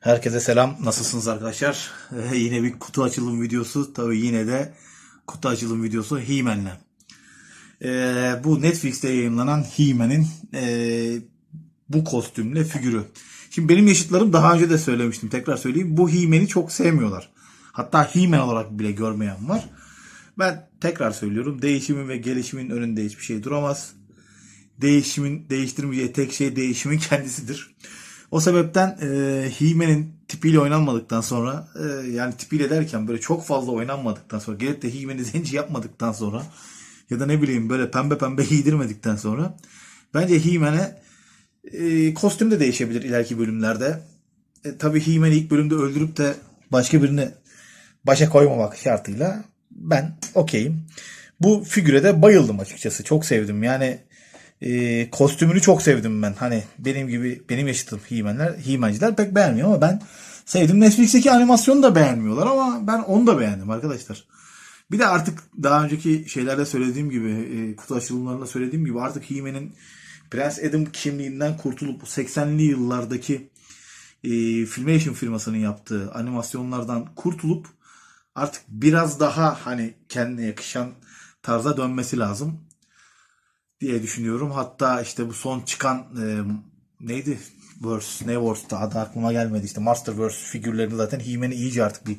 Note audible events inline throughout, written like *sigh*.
Herkese selam. Nasılsınız arkadaşlar? Ee, yine bir kutu açılım videosu. Tabii yine de kutu açılım videosu He-Man'le. Ee, bu Netflix'te yayınlanan He-Man'in ee, bu kostümle figürü. Şimdi benim yaşıtlarım daha önce de söylemiştim. Tekrar söyleyeyim. Bu He-Man'i çok sevmiyorlar. Hatta He-Man olarak bile görmeyen var. Ben tekrar söylüyorum. Değişimin ve gelişimin önünde hiçbir şey duramaz. Değişimin değiştirmeyeceği tek şey değişimin *laughs* kendisidir. O sebepten e, He-Man'in tipiyle oynanmadıktan sonra e, yani tipiyle derken böyle çok fazla oynanmadıktan sonra gelip de He-Man'i *laughs* zenci yapmadıktan sonra ya da ne bileyim böyle pembe pembe giydirmedikten sonra bence He-Man'e e, kostüm de değişebilir ileriki bölümlerde. E, tabii He-Man'i ilk bölümde öldürüp de başka birini başa koymamak şartıyla ben okeyim. Bu figüre de bayıldım açıkçası. Çok sevdim. Yani e, kostümünü çok sevdim ben. Hani benim gibi benim yaşıtım He-Man'ler, He-Man'ciler pek beğenmiyor ama ben sevdim. Netflix'teki animasyonu da beğenmiyorlar ama ben onu da beğendim arkadaşlar. Bir de artık daha önceki şeylerde söylediğim gibi, e, kutu açılımlarında söylediğim gibi artık He-Man'in Prens Adam kimliğinden kurtulup bu 80'li yıllardaki e, Filmation firmasının yaptığı animasyonlardan kurtulup artık biraz daha hani kendine yakışan tarza dönmesi lazım diye düşünüyorum. Hatta işte bu son çıkan e, neydi? Verse, ne Verse'da adı aklıma gelmedi. İşte Masterverse figürlerini zaten He-Man'i iyice artık bir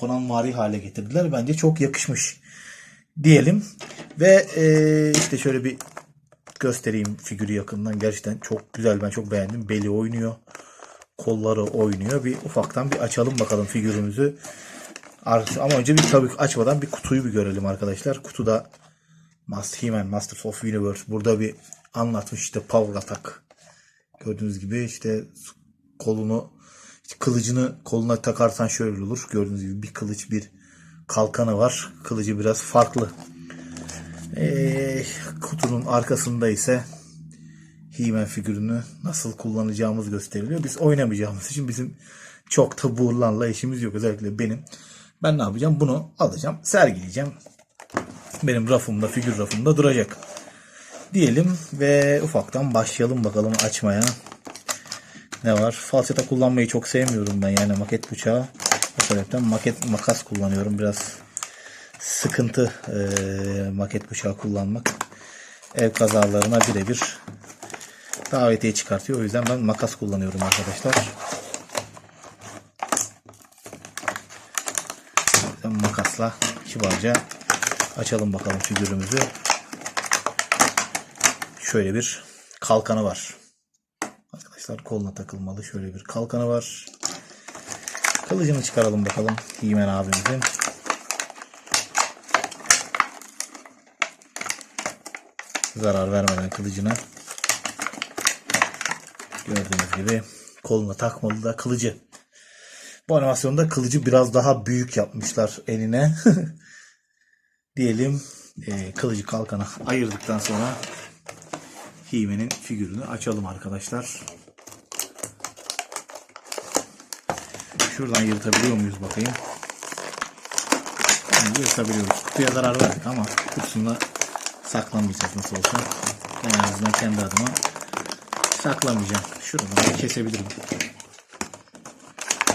Conan vari hale getirdiler. Bence çok yakışmış diyelim. Ve e, işte şöyle bir göstereyim figürü yakından. Gerçekten çok güzel. Ben çok beğendim. Beli oynuyor. Kolları oynuyor. Bir ufaktan bir açalım bakalım figürümüzü. Ama önce bir tabii açmadan bir kutuyu bir görelim arkadaşlar. Kutuda Master He-Man, Masters of Universe burada bir anlatmış işte Power Attack. Gördüğünüz gibi işte kolunu işte kılıcını koluna takarsan şöyle olur. Gördüğünüz gibi bir kılıç bir kalkanı var. Kılıcı biraz farklı. Ee, kutunun arkasında ise He-Man figürünü nasıl kullanacağımız gösteriliyor. Biz oynamayacağımız için bizim çok da buğurlarla işimiz yok. Özellikle benim. Ben ne yapacağım? Bunu alacağım, sergileyeceğim. Benim rafımda, figür rafımda duracak. Diyelim ve ufaktan başlayalım bakalım açmaya. Ne var? Falçata kullanmayı çok sevmiyorum ben yani maket bıçağı. O sebepten maket makas kullanıyorum. Biraz sıkıntı e, maket bıçağı kullanmak. Ev kazalarına birebir davetiye çıkartıyor. O yüzden ben makas kullanıyorum arkadaşlar. Makasla kibarca açalım bakalım figürümüzü. Şöyle bir kalkanı var. Arkadaşlar koluna takılmalı. Şöyle bir kalkanı var. Kılıcını çıkaralım bakalım Himen abimizin. Zarar vermeden kılıcına. Gördüğünüz gibi koluna takmalı da kılıcı. Bu animasyonda kılıcı biraz daha büyük yapmışlar eline. *laughs* Diyelim e, kılıcı kalkana ayırdıktan sonra Hime'nin figürünü açalım arkadaşlar. Şuradan yırtabiliyor muyuz bakayım. Yani yırtabiliyoruz. Kutuya zarar verdik ama kutusunda saklamayacağız nasıl olsa. En azından kendi adıma saklamayacağım. Şuradan da kesebilirim.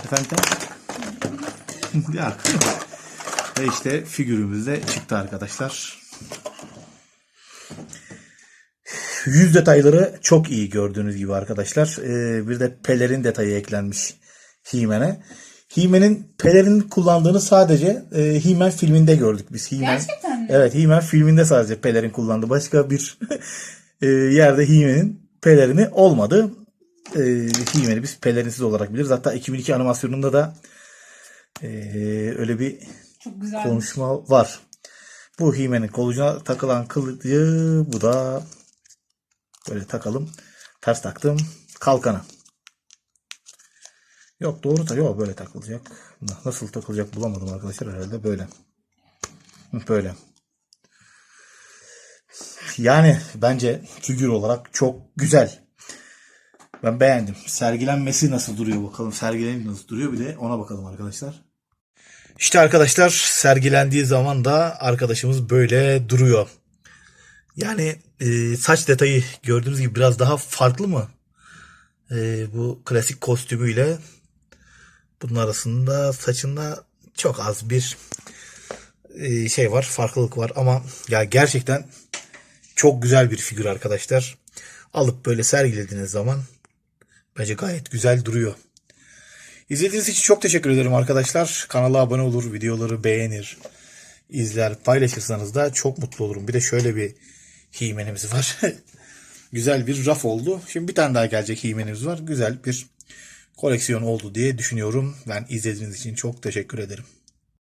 Efendim? *laughs* ya. Ve işte figürümüz de çıktı arkadaşlar. Yüz detayları çok iyi gördüğünüz gibi arkadaşlar. Ee, bir de pelerin detayı eklenmiş He-Man'e. He-Man'in pelerin kullandığını sadece e, He-Man filminde gördük biz. He-Man, Gerçekten mi? Evet He-Man filminde sadece pelerin kullandı. Başka bir *laughs* e, yerde He-Man'in pelerini olmadı. E, He-Man'i biz pelerinsiz olarak biliriz. Hatta 2002 animasyonunda da e, öyle bir Çok güzel. konuşma var. Bu He-Man'in kolucuna takılan kılıcı bu da böyle takalım. Ters taktım. Kalkanı. Yok doğru da yok böyle takılacak. Nasıl takılacak bulamadım arkadaşlar herhalde böyle. Böyle. Yani bence figür olarak çok güzel. Ben beğendim. Sergilenmesi nasıl duruyor bakalım. Sergilenmesi nasıl duruyor bir de ona bakalım arkadaşlar. İşte arkadaşlar sergilendiği zaman da arkadaşımız böyle duruyor. Yani e, saç detayı gördüğünüz gibi biraz daha farklı mı? E, bu klasik kostümüyle Bunun arasında saçında çok az bir e, şey var, farklılık var ama ya gerçekten çok güzel bir figür arkadaşlar. Alıp böyle sergilediğiniz zaman bence gayet güzel duruyor. İzlediğiniz için çok teşekkür ederim arkadaşlar. Kanala abone olur, videoları beğenir, izler, paylaşırsanız da çok mutlu olurum. Bir de şöyle bir himenimiz var. *laughs* güzel bir raf oldu. Şimdi bir tane daha gelecek himenimiz var. Güzel bir koleksiyon oldu diye düşünüyorum. Ben izlediğiniz için çok teşekkür ederim.